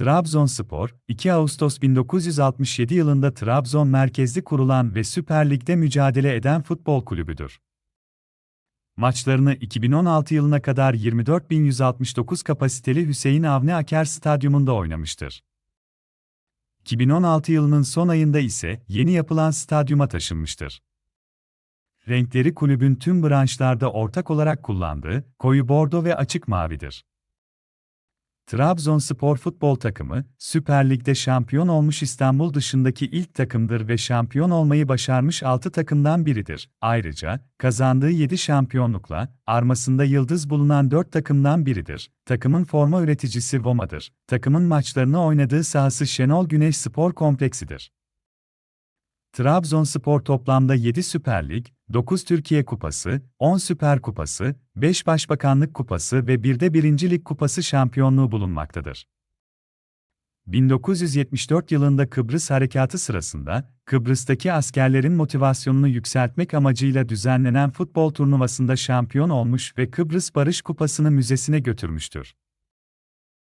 Trabzonspor, 2 Ağustos 1967 yılında Trabzon merkezli kurulan ve Süper Lig'de mücadele eden futbol kulübüdür. Maçlarını 2016 yılına kadar 24.169 kapasiteli Hüseyin Avni Aker Stadyumunda oynamıştır. 2016 yılının son ayında ise yeni yapılan stadyuma taşınmıştır. Renkleri kulübün tüm branşlarda ortak olarak kullandığı koyu bordo ve açık mavidir. Trabzonspor futbol takımı, Süper Lig'de şampiyon olmuş İstanbul dışındaki ilk takımdır ve şampiyon olmayı başarmış 6 takımdan biridir. Ayrıca, kazandığı 7 şampiyonlukla, armasında yıldız bulunan 4 takımdan biridir. Takımın forma üreticisi Voma'dır. Takımın maçlarını oynadığı sahası Şenol Güneş Spor Kompleksidir. Trabzonspor toplamda 7 Süper Lig, 9 Türkiye Kupası, 10 Süper Kupası, 5 Başbakanlık Kupası ve 1 de 1. Lig Kupası şampiyonluğu bulunmaktadır. 1974 yılında Kıbrıs Harekatı sırasında, Kıbrıs'taki askerlerin motivasyonunu yükseltmek amacıyla düzenlenen futbol turnuvasında şampiyon olmuş ve Kıbrıs Barış Kupası'nı müzesine götürmüştür.